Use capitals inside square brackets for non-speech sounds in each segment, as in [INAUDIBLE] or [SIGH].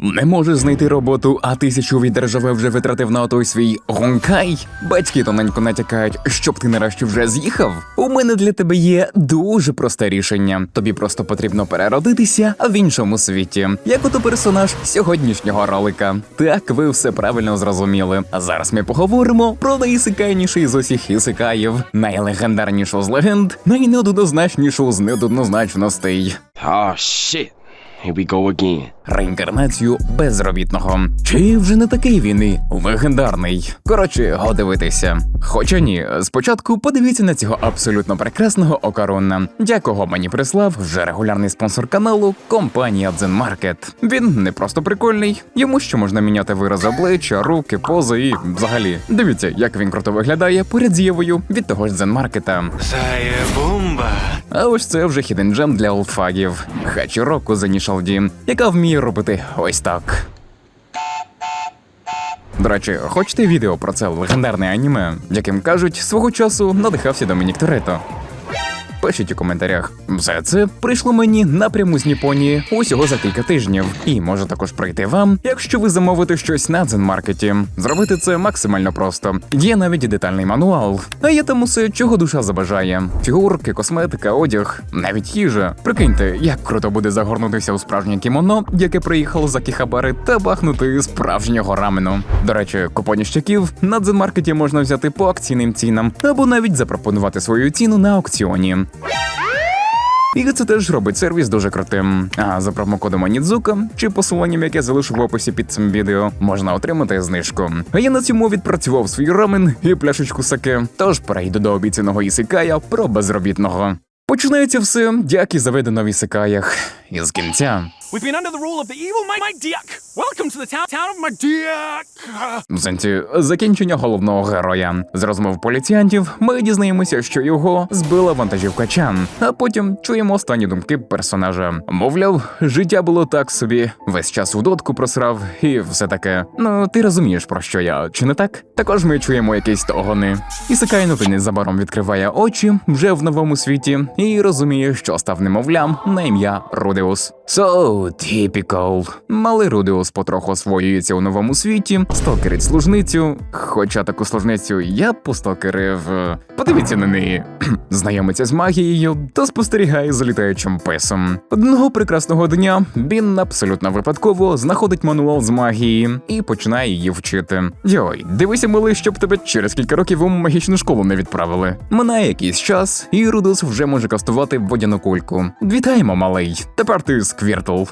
Не можеш знайти роботу, а тисячу від держави вже витратив на той свій гонкай. Батьки тоненько натякають, щоб ти нарешті вже з'їхав. У мене для тебе є дуже просте рішення. Тобі просто потрібно переродитися в іншому світі, як ото персонаж сьогоднішнього ролика. Так, ви все правильно зрозуміли. А зараз ми поговоримо про найісикайніший з усіх ісикаїв, найлегендарнішу з легенд, найнеоднозначнішу з неоднозначностей. Oh shit. Here we go again. реінкарнацію безробітного. Чи вже не такий він і легендарний? Коротше, го дивитися. Хоча ні, спочатку подивіться на цього абсолютно прекрасного окарона, якого мені прислав вже регулярний спонсор каналу компанія Zen Він не просто прикольний, йому ще можна міняти вираз обличчя, руки, пози і взагалі. Дивіться, як він круто виглядає поряд з Євою від того ж Zen Бумба. А ось це вже хіден джем для олдфагів. Хачіроку за Нішалді, яка вміє робити ось так. До речі, хочете відео про це легендарне аніме, яким кажуть, свого часу надихався Домінік Торетто? Пишіть у коментарях. Все це прийшло мені напряму з Ніпонії усього за кілька тижнів, і може також прийти вам, якщо ви замовите щось на дзенмаркеті. Зробити це максимально просто. Є навіть детальний мануал. А є там усе, чого душа забажає: фігурки, косметика, одяг, навіть їжа. Прикиньте, як круто буде загорнутися у справжнє кімоно, яке приїхало за кіхабари, та бахнути справжнього рамену. До речі, купоніщаків на дзенмаркеті можна взяти по акційним цінам або навіть запропонувати свою ціну на аукціоні. І це теж робить сервіс дуже крутим. А за промокодом Анідзука чи посиланням, яке залишу в описі під цим відео, можна отримати знижку. А я на цьому відпрацював свій рамен і пляшечку саке. Тож перейду до обіцяного ісикая про безробітного. Починається все, як і заведено в ісикаях. Із кінця. We've been under the rule of the evil Mike Diak. Welcome to the town, town of Mardiak. В сенсі закінчення головного героя. З розмов поліціянтів ми дізнаємося, що його збила вантажівка Чан, а потім чуємо останні думки персонажа. Мовляв, життя було так собі, весь час у дотку просрав, і все таке. Ну, ти розумієш про що я, чи не так? Також ми чуємо якісь тогони. Ісакай Нутин незабаром відкриває очі вже в новому світі і розуміє, що став немовлям на ім'я Рудеус. So typical. Малий Рудеус потроху освоюється у новому світі, сталкерить служницю. Хоча таку служницю я б посталкерив. е, Подивіться на неї. [CLEARS THROAT] Знайомиться з магією та спостерігає за літаючим песом. Одного прекрасного дня він абсолютно випадково знаходить мануал з магії і починає її вчити. Йой, дивися, милий, щоб тебе через кілька років у магічну школу не відправили. Минає якийсь час, і Рудус вже може кастувати водяну кульку. Вітаємо, малий. Тепер ти сквіртл.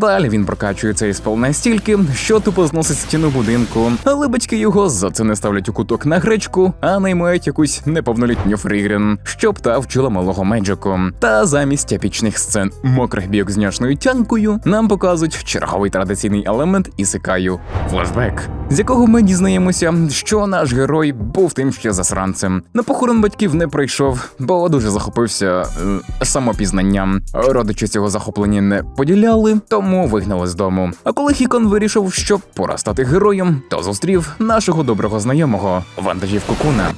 Далі він прокачує цей спел настільки, що тупо зносить стіну будинку, але батьки його за це не ставлять у куток на гречку, а наймають якусь неповнолітню фрігрен, щоб та вчила малого меджику. Та замість епічних сцен мокрих бійок з няшною тянкою нам показують черговий традиційний елемент ісикаю флешбек, з якого ми дізнаємося, що наш герой був тим ще засранцем. На похорон батьків не прийшов, бо дуже захопився е, самопізнанням. Родичі цього захоплення не поділяли, тому вигнали з дому. А коли Хікон вирішив, що пора стати героєм, то зустрів нашого доброго знайомого вантажівку Куна.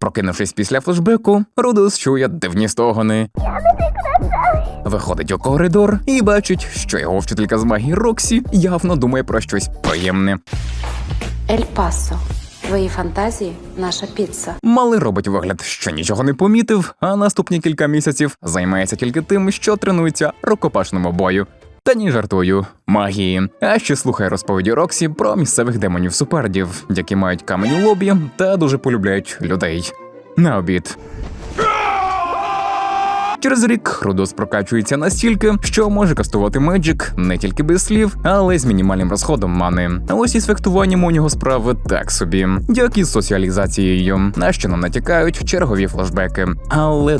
Прокинувшись після флешбеку, Рудус чує дивні стогони. Виходить у коридор і бачить, що його вчителька з магії Роксі явно думає про щось приємне. Ель Пасо. Твої фантазії наша піца. Малий робить вигляд, що нічого не помітив, а наступні кілька місяців займається тільки тим, що тренується рукопашному бою. Та ні жартую, магії. А ще слухає розповіді Роксі про місцевих демонів супердів, які мають камені лобі та дуже полюбляють людей. На обід. Через рік Рудос прокачується настільки, що може кастувати Меджик не тільки без слів, але й з мінімальним розходом мани. А ось із фехтуванням у нього справи так собі, як і з соціалізацією, на що нам натякають чергові флешбеки. Але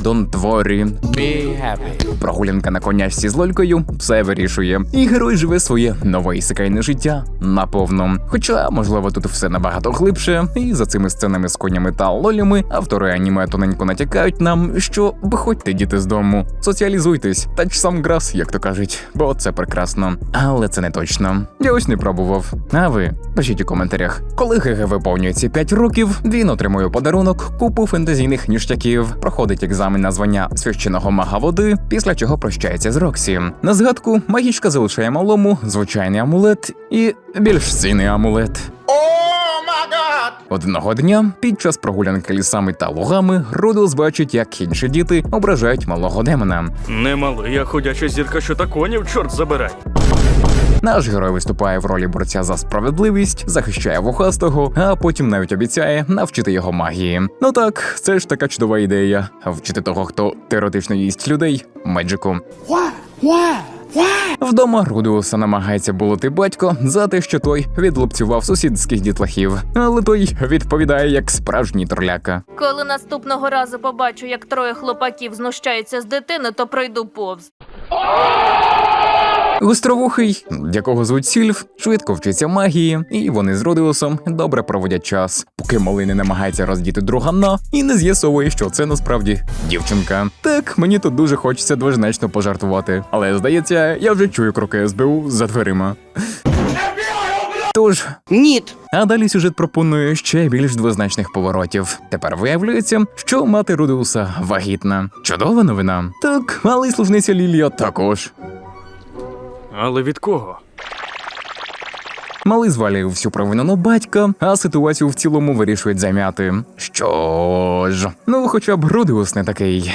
be happy. Прогулянка на конячці з лолькою все вирішує, і герой живе своє нове ісикайне життя наповно. Хоча, можливо, тут все набагато глибше, і за цими сценами з конями та лолями автори аніме тоненько натякають нам, що виходьте діти з. Додому. Соціалізуйтесь, тач сам грас, як то кажуть, бо це прекрасно. Але це не точно. Я ось не пробував. А ви пишіть у коментарях. Коли ГГ виповнюється 5 років, він отримує подарунок купу фентезійних ніштяків, проходить екзамен на звання священого мага води, після чого прощається з Роксі. На згадку магічка залишає малому звичайний амулет і більш цінний амулет. Одного дня, під час прогулянки лісами та лугами, Рудус бачить, як інші діти ображають малого демона. Не малий, а ходяча зірка, що та конів, чорт забирай. Наш герой виступає в ролі борця за справедливість, захищає вухастого, а потім навіть обіцяє навчити його магії. Ну так, це ж така чудова ідея вчити того, хто теоретично їсть людей, меджику. Вдома Рудіуса намагається булити батько за те, що той відлупцював сусідських дітлахів, але той відповідає як справжній тролляка. Коли наступного разу побачу, як троє хлопаків знущаються з дитини, то пройду повз. Гостровухий, якого звуть Сільф, швидко вчиться магії, і вони з Родіусом добре проводять час, поки малий не намагається роздіти другана і не з'ясовує, що це насправді дівчинка. Так, мені тут дуже хочеться двозначно пожартувати, але здається, я вже чую кроки СБУ за дверима. Тож, Ніт. а далі сюжет пропонує ще більш двозначних поворотів. Тепер виявляється, що мати Рудеуса вагітна. Чудова новина. Так, але й служниця Лілія також. Але від кого? Малий звалює всю провину на батька, а ситуацію в цілому вирішують зам'яти. Що ж, ну хоча б Рудеус не такий.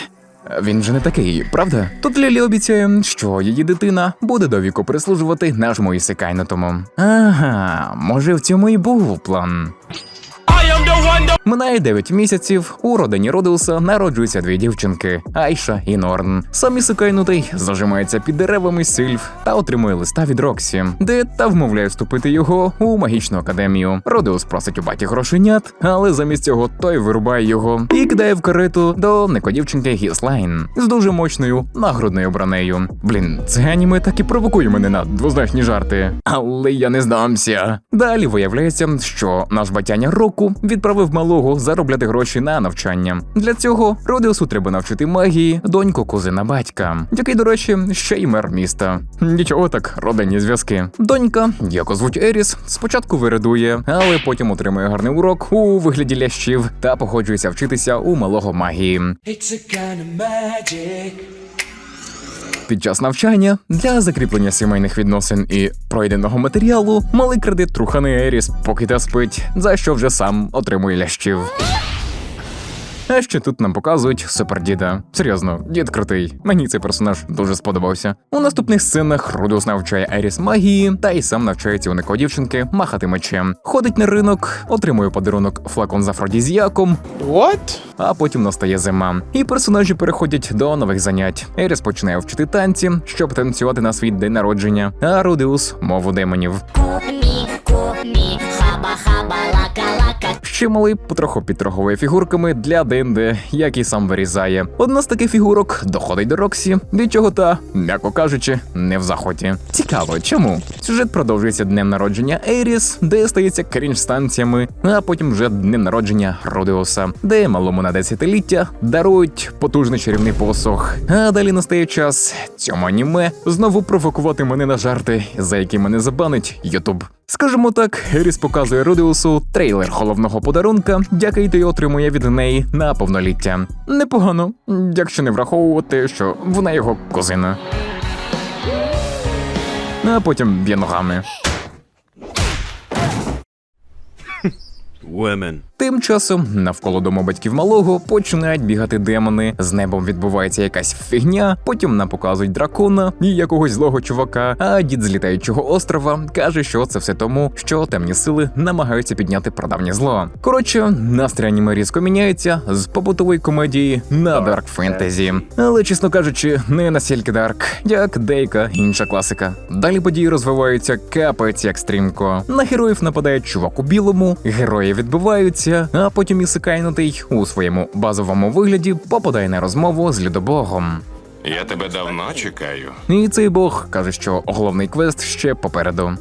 Він же не такий, правда? Тут Лілі обіцяє, що її дитина буде до віку прислужувати нашому Ісекайнутому. Ага, може в цьому і був план. Минає 9 місяців. У родині Родеуса народжуються дві дівчинки Айша і Норн. Сам Ісекайнутий зажимається під деревами Сильф та отримує листа від Роксі, де та вмовляє вступити його у магічну академію. Родеус просить у баті грошенят, але замість цього той вирубає його і кидає в карету до некодівчинки Гіслайн з дуже мощною нагрудною бронею. Блін, це аніме так і провокує мене на двозначні жарти. Але я не здамся. Далі виявляється, що наш батяня року відправив малого заробляти гроші на навчання. Для цього Родеусу треба навчити магії доньку кузина батька, який, до речі, ще й мер міста. Нічого так, родинні зв'язки. Донька, яку звуть Еріс, спочатку вирадує, але потім отримує гарний урок у вигляді лящів та погоджується вчитися у малого магії. Під час навчання для закріплення сімейних відносин і пройденого матеріалу малий кредит труханий Еріс, поки та спить, за що вже сам отримує лящів. А ще тут нам показують супердіда. Серйозно, дід крутий. Мені цей персонаж дуже сподобався. У наступних сценах Рудус навчає Еріс магії, та й сам навчається у Нико дівчинки махати мечем. Ходить на ринок, отримує подарунок флакон з афродізіаком, What? а потім настає зима, і персонажі переходять до нових занять. Еріс починає вчити танці, щоб танцювати на свій день народження, а Рудеус мову демонів. Кумі, кумі, хаба, хаба, лака, лака. Ще малий потроху підторговує фігурками для ДНД, які сам вирізає. Одна з таких фігурок доходить до Роксі, від чого та, м'яко кажучи, не в захоті. Цікаво, чому? Сюжет продовжується днем народження Еріс, де стається крінж станціями, а потім вже днем народження Родеуса, де малому на десятиліття дарують потужний чарівний посох. А далі настає час цьому аніме знову провокувати мене на жарти, за які мене забанить Ютуб. Скажімо так, Еріс показує Родеусу трейлер головного подарунка, який ти отримує від неї на повноліття. Непогано, якщо не враховувати, що вона його кузина. А потім б'є ногами. Women. Тим часом навколо дому батьків малого починають бігати демони. З небом відбувається якась фігня. Потім нам показують дракона і якогось злого чувака. А дід з літаючого острова каже, що це все тому, що темні сили намагаються підняти прадавнє зло. Коротше, настрій аніме різко міняється з побутової комедії на дарк фентезі. Але чесно кажучи, не настільки дарк, як деяка інша класика. Далі події розвиваються капець як стрімко. На героїв нападає чувак у білому, герої відбиваються, а потім Ісикайнутий у своєму базовому вигляді попадає на розмову з людобогом. Я тебе давно чекаю. І цей бог каже, що головний квест ще попереду.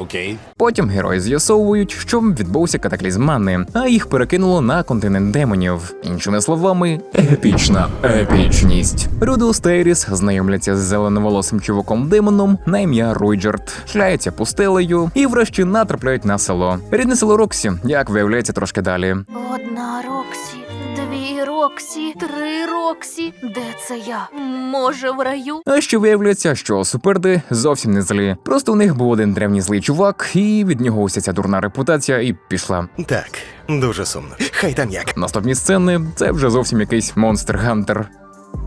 Окей. Потім герої з'ясовують, що відбувся катаклізм мани, а їх перекинуло на континент демонів. Іншими словами, епічна епічність. Рудус та Еріс знайомляться з зеленоволосим чуваком демоном на ім'я Руйджерт, шляються пустелею і врешті натрапляють на село. Рідне село Роксі, як виявляється трошки далі. Одна Роксі, дві Роксі, три Роксі. Де це я? Може, в раю? А ще виявляється, що суперди зовсім не злі. Просто у них був один древній злий чувак, і від нього уся ця дурна репутація і пішла. Так, дуже сумно. Хай там як. Наступні сцени це вже зовсім якийсь монстр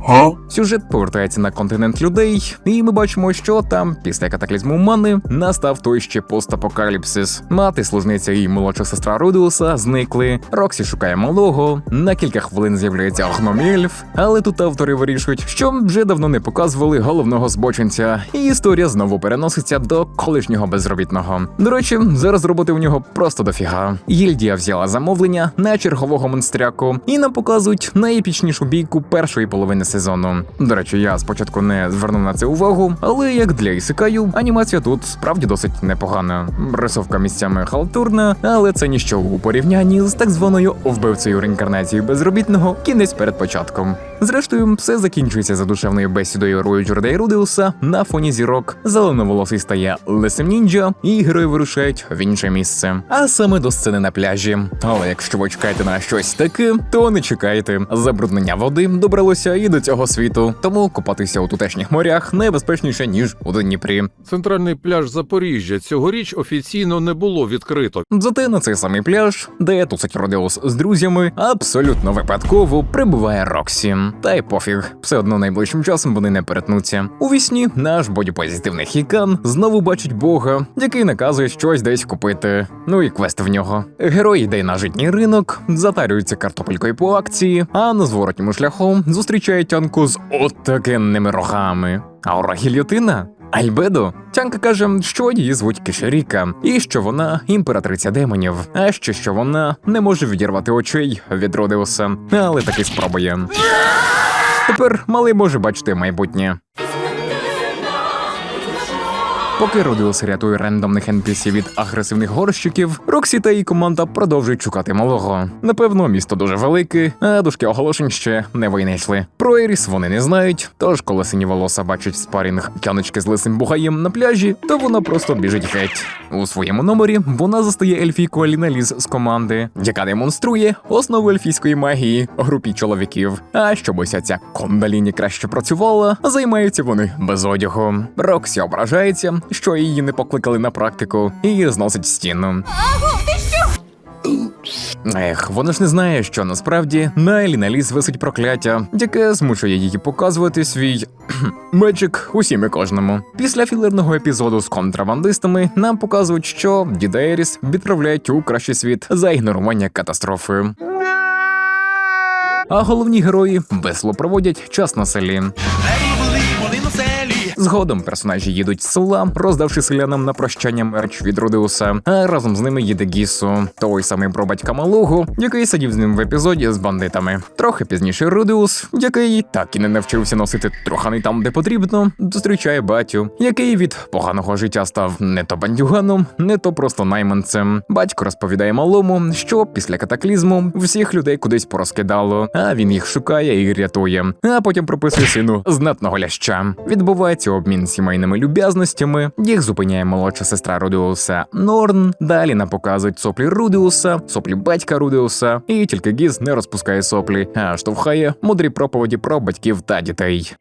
Гантер. Сюжет повертається на континент людей, і ми бачимо, що там, після катаклізму мани, настав той ще постапокаліпсис. Мати, служниця і молодша сестра Рудіуса зникли. Роксі шукає малого. На кілька хвилин з'являється гномільф, але тут автори вирішують, що вже давно не показували головного збочинця, і історія знову переноситься до колишнього безробітного. До речі, зараз роботи у нього просто дофіга. Гільдія взяла замовлення на чергового монстряку, і нам показують найепічнішу бійку першої половини сезону. До речі, я спочатку не звернув на це увагу, але як для ісикаю, анімація тут справді досить непогана. Рисовка місцями халтурна, але це ніщо у порівнянні з так званою вбивцею реінкарнації безробітного кінець перед початком. Зрештою, все закінчується задушевною бесідою Руїджерда і Рудеуса на фоні зірок. Зеленоволосий стає лисим ніндзя, і герої вирушають в інше місце. А саме до сцени на пляжі. Але якщо ви чекаєте на щось таке, то не чекайте. Забруднення води добралося і до цього світу, тому купатися у тутешніх морях небезпечніше ніж у Дніпрі. Центральний пляж Запоріжжя цьогоріч офіційно не було відкрито. Зате на цей самий пляж, де тусить Родеус з друзями, абсолютно випадково прибуває Роксі. Та й пофіг, все одно найближчим часом вони не перетнуться. У вісні наш бодіпозитивний хікан знову бачить Бога, який наказує щось десь купити. Ну і квест в нього. Герой йде на житній ринок, затарюється картопелькою по акції, а на зворотньому шляху зустрічає тянку з отакенними рогами. Аура гільйотина? Альбедо Тянка каже, що її звуть Кишеріка, і що вона імператриця демонів, а ще що вона не може відірвати очей від Родеуса, але таки спробує. Тепер малий може бачити майбутнє. Поки Родеус рятує рандомних NPC від агресивних горщиків, Роксі та її команда продовжують шукати малого. Напевно, місто дуже велике, а дужки оголошень ще не винайшли. Про Еріс вони не знають, тож коли сині волоса бачить спарінг тяночки з лисим бугаєм на пляжі, то вона просто біжить геть. У своєму номері вона застає ельфійку Аліналіз з команди, яка демонструє основу ельфійської магії групі чоловіків. А щоб уся ця кондаліні краще працювала, займаються вони без одягу. Роксі ображається, що її не покликали на практику, і зносить стіну. Ех, вона ж не знає, що насправді на Еліналіс висить прокляття, яке змушує її показувати свій [CLEARS THROAT] меджик усім і кожному. Після філерного епізоду з контрабандистами нам показують, що Діда Еріс відправляють у кращий світ за ігнорування катастрофи. А головні герої весело проводять час на селі. Згодом персонажі їдуть з села, роздавши селянам на прощання мерч від Рудеуса, а разом з ними їде Гісу, той самий пробатька малого, який сидів з ним в епізоді з бандитами. Трохи пізніше Рудеус, який так і не навчився носити трохани там, де потрібно, зустрічає батю, який від поганого життя став не то бандюганом, не то просто найманцем. Батько розповідає малому, що після катаклізму всіх людей кудись порозкидало, а він їх шукає і рятує. А потім прописує сину знатного ляща. Відбувається обмін сімейними люб'язностями. Їх зупиняє молодша сестра Рудеуса Норн. Далі нам показують соплі Рудеуса, соплі батька Рудеуса, і тільки Гіз не розпускає соплі, а штовхає мудрі проповіді про батьків та дітей.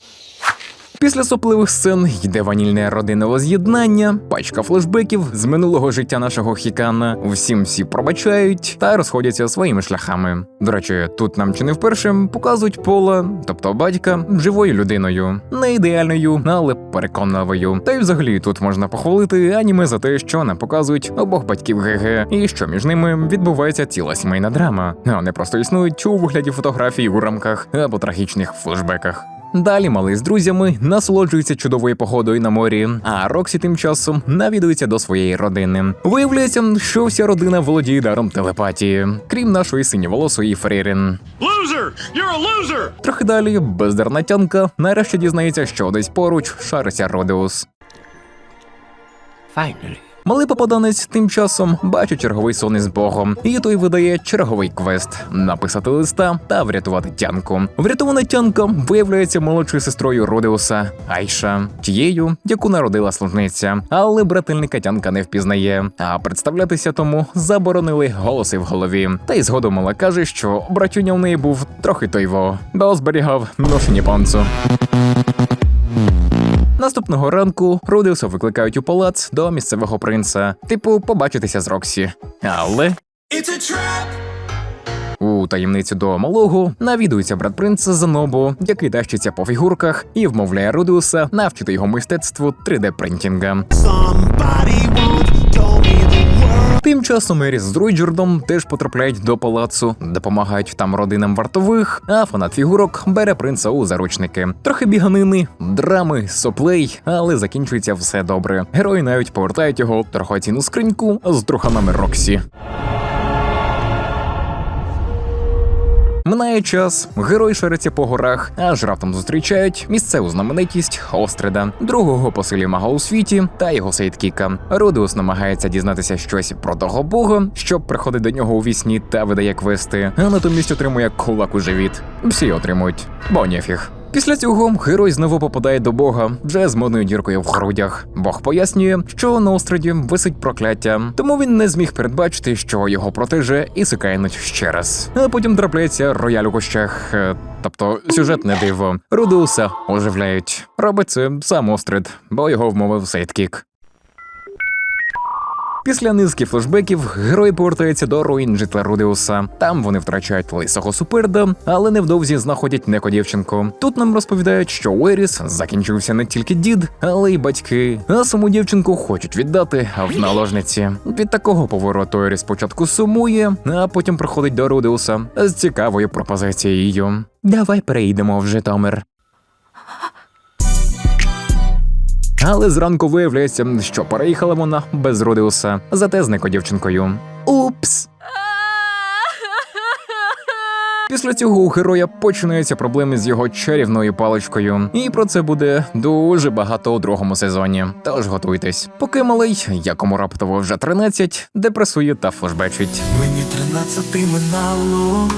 Після сопливих сцен йде ванільне родинне воз'єднання, пачка флешбеків з минулого життя нашого хікана. Всім всі пробачають та розходяться своїми шляхами. До речі, тут нам чи не вперше показують пола, тобто батька, живою людиною, не ідеальною, але переконливою. Та й взагалі тут можна похвалити аніме за те, що нам показують обох батьків ГГ, і що між ними відбувається ціла сімейна драма, а не просто існують у вигляді фотографій у рамках або трагічних флешбеках. Далі малий з друзями насолоджується чудовою погодою на морі, а Роксі тим часом навідується до своєї родини. Виявляється, що вся родина володіє даром телепатії, крім нашої синьоволосої Фрірін. You're a loser! Трохи далі бездарна тянка нарешті дізнається, що десь поруч шариться Родеус. Finally, Малий попаданець тим часом бачить черговий сон із Богом, і той видає черговий квест написати листа та врятувати тянку. Врятована тянка виявляється молодшою сестрою Родеуса Айша, тією, яку народила служниця, але брательника тянка не впізнає. А представлятися тому заборонили голоси в голові. Та й згодом мала каже, що братюня в неї був трохи тойво, бо зберігав ношені панцу. Наступного ранку Рудеуса викликають у палац до місцевого принца, типу, побачитися з Роксі. Але. У таємницю до малого навідується брат принца Занобу, який тащиться по фігурках і вмовляє Рудеуса навчити його мистецтву 3D-принтінга. Тим часом Еріс з Друйджердом теж потрапляють до палацу, допомагають там родинам вартових, а фанат фігурок бере принца у заручники. Трохи біганини, драми, соплей, але закінчується все добре. Герої навіть повертають його трохоцінну скриньку з труханами Роксі. Минає час, герой шариться по горах, аж раптом зустрічають місцеву знаменитість Остреда, другого по силі мага у світі та його сейдкіка. Родеус намагається дізнатися щось про того бога, що приходить до нього у вісні та видає квести, а натомість отримує кулак у живіт. Всі отримують, бо нефіг. Після цього герой знову попадає до Бога вже з модною діркою в грудях. Бог пояснює, що на острові висить прокляття, тому він не зміг передбачити, що його протеже і сикаєнуть ще раз. А потім трапляється рояль у кущах. е, Тобто сюжетне диво. Рудуса оживляють. Робить це сам Острид, бо його вмовив Сейдкік. Після низки флешбеків герої повертаються до руїн житла Рудеуса. Там вони втрачають лисого суперда, але невдовзі знаходять неко дівчинку. Тут нам розповідають, що у Еріс закінчився не тільки дід, але й батьки. А саму дівчинку хочуть віддати в наложниці. Від такого повороту Еріс спочатку сумує, а потім приходить до Рудеуса з цікавою пропозицією. Давай перейдемо в Житомир. Але зранку виявляється, що переїхала вона без Рудеуса, зате з некодівчинкою. Упс. Після цього у героя починаються проблеми з його чарівною паличкою, і про це буде дуже багато у другому сезоні. Тож готуйтесь. Поки малий, якому раптово вже 13, депресує та флешбечить. Мені тринадцяти минало,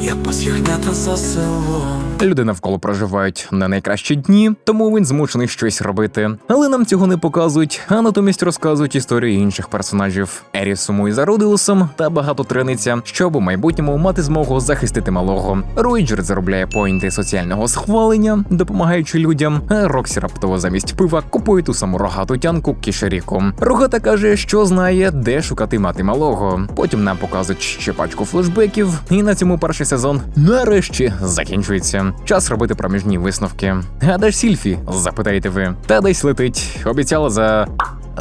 я пас ягнята за селом. Люди навколо проживають не найкращі дні, тому він змушений щось робити. Але нам цього не показують, а натомість розказують історії інших персонажів. Ері сумує за Родеусом та багато трениться, щоб у майбутньому мати змогу захистити малого. Ройджер заробляє поінти соціального схвалення, допомагаючи людям. А Роксі раптово замість пива купує ту саму рогату тянку Кішеріку. Рогата каже, що знає, де шукати мати малого. Потім нам показують ще пачку флешбеків, і на цьому перший сезон нарешті закінчується. Час робити проміжні висновки. А де ж Сільфі? Запитаєте ви. Та десь летить. Обіцяла за.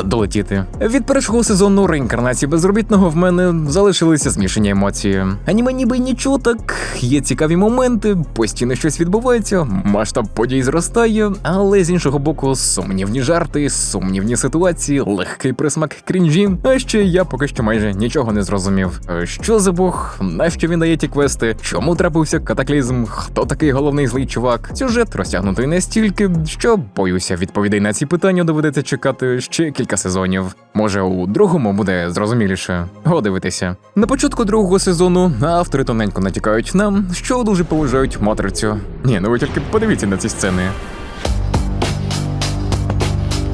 Долетіти від першого сезону реінкарнації безробітного в мене залишилися змішані емоції. Аніме ніби нічого так є цікаві моменти, постійно щось відбувається, масштаб подій зростає, але з іншого боку, сумнівні жарти, сумнівні ситуації, легкий присмак крінжі. А ще я поки що майже нічого не зрозумів. Е, Що за бог, нащо він дає ті квести, чому трапився катаклізм, хто такий головний злий чувак? Сюжет розтягнутий настільки, що боюся, відповідей на ці питання доведеться чекати ще кілька сезонів. Може, у другому буде зрозуміліше. Го дивитися. На початку другого сезону автори тоненько натякають нам, що дуже поважають матрицю. Ні, ну ви тільки подивіться на ці сцени.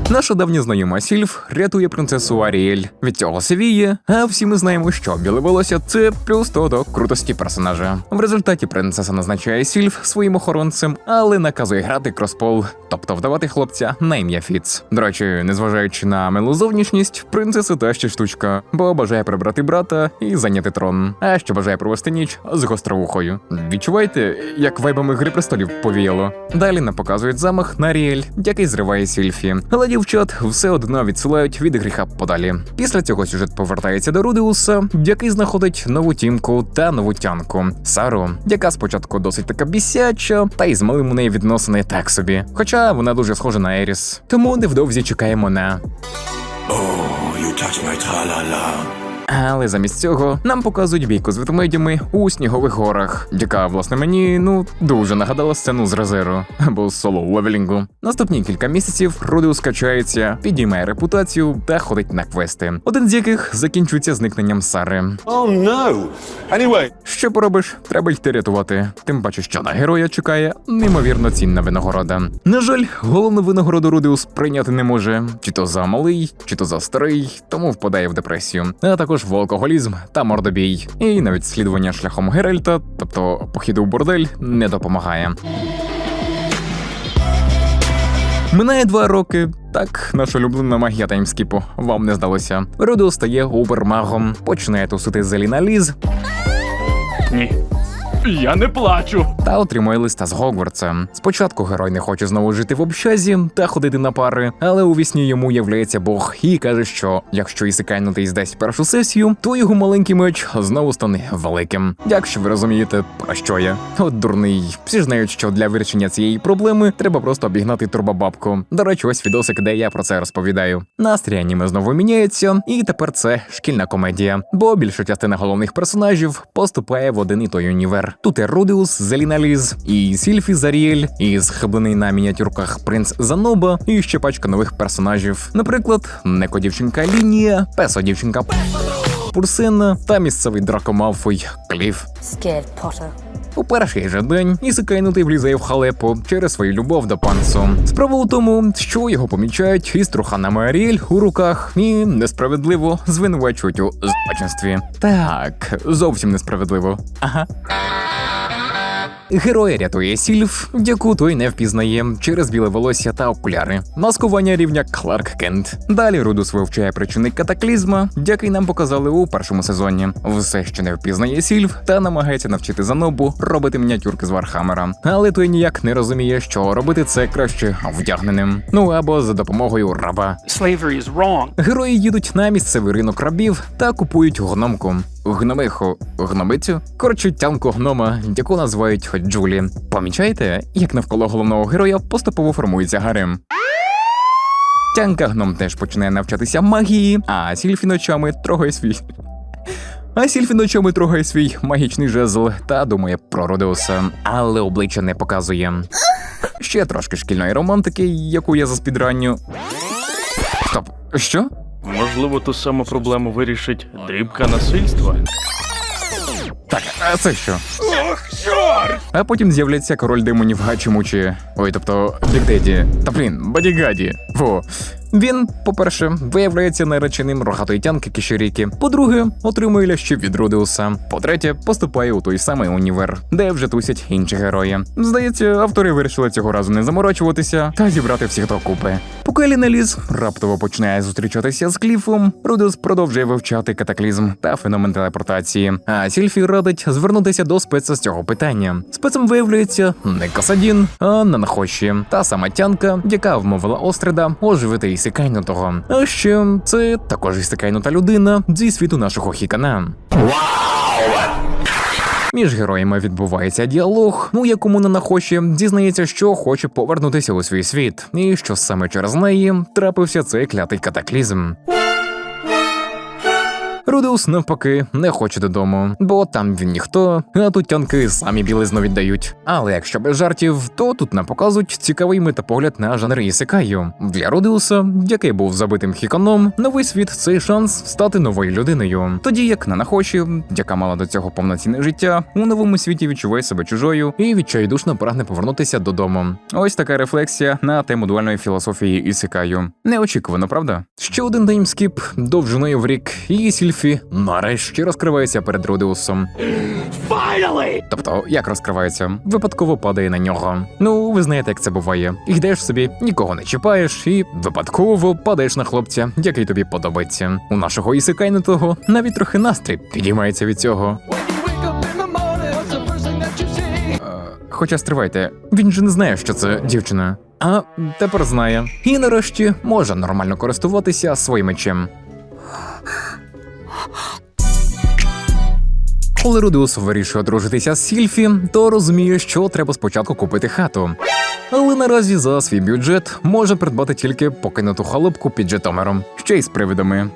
Наша давня знайома Сільф рятує принцесу Аріель від цього Севіє, а всі ми знаємо, що біле волосся це плюс то до крутості персонажа. В результаті принцеса назначає Сільф своїм охоронцем, але наказує грати кроспол, тобто вдавати хлопця на ім'я Фіц. До речі, незважаючи на милу зовнішність, принцеса та ще штучка, бо бажає прибрати брата і зайняти трон. А ще бажає провести ніч з гостровухою. Відчуваєте, як вайбами гри престолів повіяло? Далі нам показують замах на Аріель, який зриває Сільфі. Але дівчат все одно відсилають від гріха подалі. Після цього сюжет повертається до Рудеуса, який знаходить нову тімку та нову тянку Сару, яка спочатку досить така бісяча, та й з малим у неї відносини так собі. Хоча вона дуже схожа на Еріс. Тому невдовзі чекаємо на Oh, you touch my tra-la-la. Але замість цього нам показують бійку з ведмедями у снігових горах, яка, власне, мені ну дуже нагадала сцену з резеру або з соло левелінгу. Наступні кілька місяців Рудеус качається, підіймає репутацію та ходить на квести, один з яких закінчується зникненням Сари. Oh no. Anyway. Що поробиш, треба йти рятувати. Тим паче, що на героя чекає неймовірно цінна винагорода. На жаль, головну винагороду Рудеус прийняти не може, чи то за малий, чи то за старий, тому впадає в депресію, а також в алкоголізм та мордобій. І навіть слідування шляхом Геральта, тобто похіду в бордель, не допомагає. Минає два роки. Так, наша улюблена магія таймскіпу. Вам не здалося. Рудо стає убермагом, починає тусити Зеліна Ліз, Ні. Я не плачу. та отримує листа з Гогвартса. Спочатку герой не хоче знову жити в общазі та ходити на пари, але у вісні йому являється Бог і каже, що якщо ісикайнутий здасть першу сесію, то його маленький меч знову стане великим. Якщо ви розумієте, про що я? От дурний. Всі ж знають, що для вирішення цієї проблеми треба просто обігнати турбобабку. До речі, ось відосик, де я про це розповідаю. Настрій аніме знову міняється, і тепер це шкільна комедія, бо більша частина головних персонажів поступає в один і той універ. Тут і Рудеус, Зеліна Ліз, і Сільфі Заріель, і схиблений на мініатюрках принц Заноба, і ще пачка нових персонажів. Наприклад, неко-дівчинка Лінія, песо-дівчинка Пурсина та місцевий драко Малфой Кліф. Скель Поттер. У перший же день Ісикайнутий влізає в халепу через свою любов до панцу. Справа у тому, що його помічають із труханами Аріель у руках і несправедливо звинувачують у злочинстві. Так, зовсім несправедливо. Ага. Герой рятує сільф, яку той не впізнає через біле волосся та окуляри. Маскування рівня Кларк Кент. Далі Рудус вивчає причини катаклізма, який нам показали у першому сезоні. Все ще не впізнає сільф та намагається навчити Занобу робити мініатюрки з Вархаммера. Але той ніяк не розуміє, що робити це краще вдягненим. Ну або за допомогою раба. Slavery is wrong. Герої їдуть на місцевий ринок рабів та купують гномку. Гномиху, гномицю, коротше, тянку гнома, яку називають Джулі. Помічаєте, як навколо головного героя поступово формується гарем? Тянка гном теж починає навчатися магії, а Сільфі ночами трогає свій. А Сільфі ночами трогає свій магічний жезл та думає про Родеуса, але обличчя не показує. Ще трошки шкільної романтики, яку я заспідраню. Стоп, що? Можливо, ту саму проблему вирішить дрібка насильства. Так, а це що? Ох, чорт! А потім з'являється король демонів Гачимучі. Ой, тобто Бігдеді. Та блін, Бадігаді. Во. Він, по-перше, виявляється нареченим рогатої тянки Кіширіки. По-друге, отримує лящів від Рудеуса. По-третє, поступає у той самий універ, де вже тусять інші герої. Здається, автори вирішили цього разу не заморочуватися та зібрати всіх докупи. Поки Лінеліс раптово починає зустрічатися з Кліфом, Рудеус продовжує вивчати катаклізм та феномен телепортації. А Сільфі радить звернутися до спеца з цього питання. Спецем виявляється не Касадін, а Нанахоші, та сама тянка, яка вмовила Остреда оживити ісикайнутого. А ще це також ісикайнута людина зі світу нашого хікана. Між героями відбувається діалог, у якому Нанахоші дізнається, що хоче повернутися у свій світ, і що саме через неї трапився цей клятий катаклізм. Рудеус навпаки не хоче додому, бо там він ніхто, а тут тянки самі білизну віддають. Але якщо без жартів, то тут нам показують цікавий метапогляд на жанр ісикаю. Для Рудеуса, який був забитим хіконом, новий світ це шанс стати новою людиною. Тоді як на Нахоші, яка мала до цього повноцінне життя, у новому світі відчуває себе чужою і відчайдушно прагне повернутися додому. Ось така рефлексія на тему дуальної філософії ісикаю. Неочікувано, правда? Ще один таймскіп довжиною в рік, і Сільфі нарешті розкривається перед Рудеусом. Тобто, як розкривається, випадково падає на нього. Ну, ви знаєте, як це буває. Йдеш собі, нікого не чіпаєш, і випадково падаєш на хлопця, який тобі подобається. У нашого ісикайнутого навіть трохи настрій підіймається від цього. Е, Хоча стривайте, він же не знає, що це дівчина. А тепер знає. І нарешті може нормально користуватися своїм мечем. Коли Рудеус вирішує одружитися з Сільфі, то розуміє, що треба спочатку купити хату. Але наразі за свій бюджет може придбати тільки покинуту халупку під Житомиром, ще й з привидами.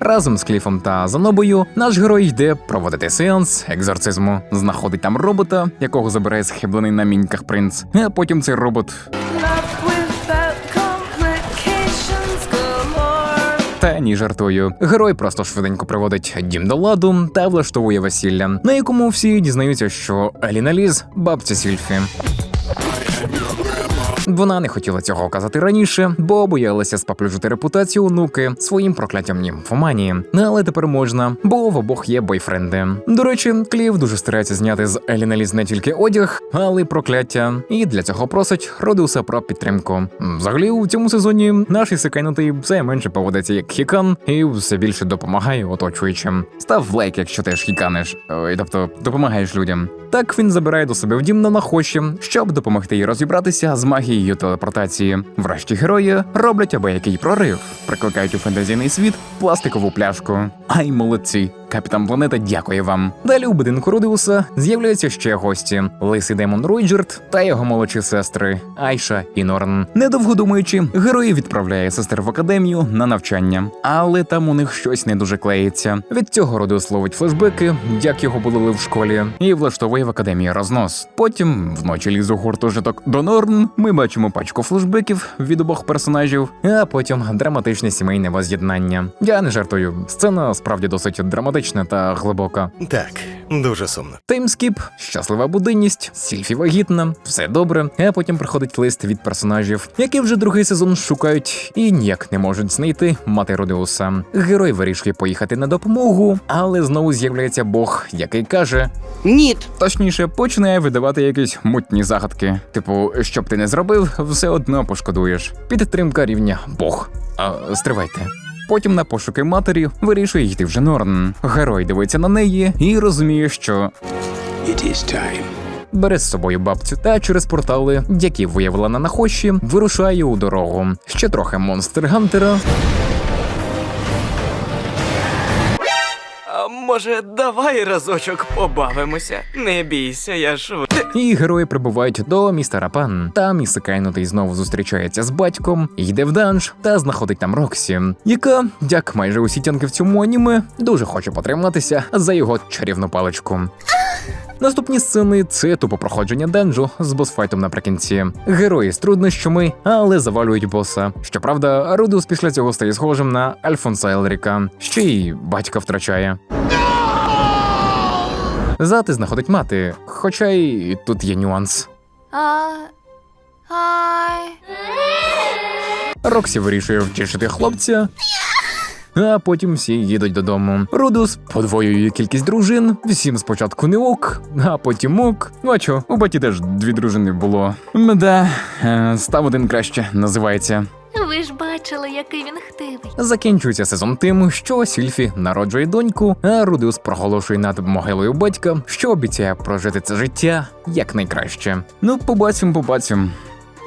Разом з Кліфом та Занобою наш герой йде проводити сеанс екзорцизму, знаходить там робота, якого забирає схиблений на міньках принц. А потім цей робот Та ні, жартую. Герой просто швиденько приводить дім до ладу та влаштовує весілля, на якому всі дізнаються, що Аліна Ліз бабця Сільфі. Вона не хотіла цього казати раніше, бо боялася споплюжити репутацію онуки своїм прокляттям німфоманії. Але тепер можна, бо в обох є бойфренди. До речі, Клів дуже старається зняти з Еліна Ліз не тільки одяг, але й прокляття. І для цього просить Родуса про підтримку. Взагалі, у цьому сезоні наш ісекайнутий все менше поводиться як хікан і все більше допомагає оточуючим. Став лайк, якщо теж хіканиш, Ой, тобто допомагаєш людям. Так він забирає до себе в дім на нахощі, щоб допомогти їй розібратися з магією телепортації. Врешті герої роблять аби який прорив, прикликають у фентезійний світ пластикову пляшку. Ай, молодці! Капітан Планета дякує вам. Далі у будинку Родеуса з'являються ще гості: лисий демон Ройджерт та його молодші сестри Айша і Норн. Недовго думаючи, герої відправляє сестер в академію на навчання, але там у них щось не дуже клеїться. Від цього Родеус ловить флешбеки, як його булили в школі, і влаштовує в академії рознос. Потім вночі ліз у гуртожиток до Норн. Ми бачимо пачку флешбеків від обох персонажів, а потім драматичне сімейне воз'єднання. Я не жартую. Сцена справді досить драматична та глибока. Так, дуже сумно. Таймскіп, щаслива буденність, сільфі вагітна, все добре. А потім приходить лист від персонажів, які вже другий сезон шукають і ніяк не можуть знайти мати Родеуса. Герой вирішує поїхати на допомогу, але знову з'являється Бог, який каже: Ніт. точніше, починає видавати якісь мутні загадки. Типу, що б ти не зробив, все одно пошкодуєш. Підтримка рівня Бог. А, стривайте. Потім на пошуки матері вирішує йти вже Норн. Герой дивиться на неї і розуміє, що It is time. бере з собою бабцю та через портали, які виявила на нахощі, вирушає у дорогу. Ще трохи монстр Гантера. Може, давай разочок побавимося? Не бійся, я ж І герої прибувають до міста Рапан. Там Ісикайнутий знову зустрічається з батьком, йде в данж та знаходить там Роксі, яка, як майже усі тянки в цьому аніме, дуже хоче потриматися за його чарівну паличку. Наступні сцени це тупо проходження денджу з босфайтом наприкінці. Герої з труднощами, але завалюють боса. Щоправда, Рудус після цього стає схожим на Альфонса Елріка, ще й батька втрачає. Зати знаходить мати, хоча й тут є нюанс. А... Ай... Роксі вирішує втішити хлопця. А потім всі їдуть додому. Рудус подвоює кількість дружин. Всім спочатку не ок, а потім ок. Ну а чо, у баті теж дві дружини було. Мда, е, став один краще, називається. Ви ж бачили, який він хтивий. Закінчується сезон тим, що Сільфі народжує доньку, а Рудус проголошує над могилою батька, що обіцяє прожити це життя як найкраще. Ну, побачимо, побачимо.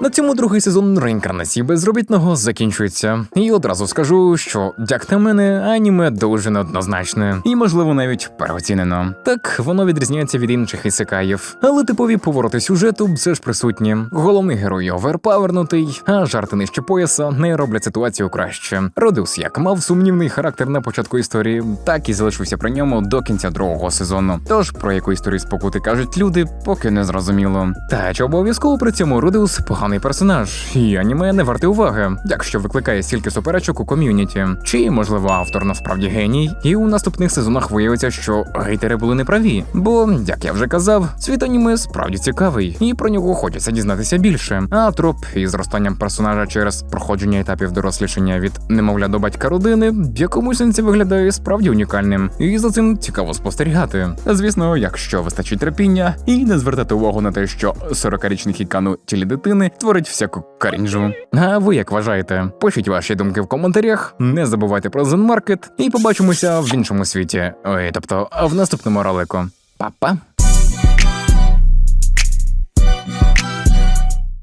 На цьому другий сезон реінкарнації безробітного закінчується. І одразу скажу, що як на мене, аніме дуже неоднозначне і, можливо, навіть переоцінено. Так воно відрізняється від інших ісекаїв, але типові повороти сюжету все ж присутні. Головний герой оверпавернутий, а жарти нижче пояса не роблять ситуацію краще. Родус як мав сумнівний характер на початку історії, так і залишився при ньому до кінця другого сезону. Тож про яку історію спокути кажуть люди, поки не зрозуміло. Та чи обов'язково при цьому Родеус поганий персонаж, і аніме не варте уваги, якщо викликає стільки суперечок у ком'юніті. Чи можливо автор насправді геній, і у наступних сезонах виявиться, що гейтери були неправі. Бо, як я вже казав, світ аніме справді цікавий, і про нього хочеться дізнатися більше. А троп із зростанням персонажа через проходження етапів дорослішання від немовля до батька родини в якомусь сенсі виглядає справді унікальним, і за цим цікаво спостерігати. Звісно, якщо вистачить терпіння і не звертати увагу на те, що 40-річний хікану тілі дитини творить всяку карінжу. А ви як вважаєте? Пишіть ваші думки в коментарях, не забувайте про Зенмаркет і побачимося в іншому світі. Ой, тобто в наступному ролику. Па-па!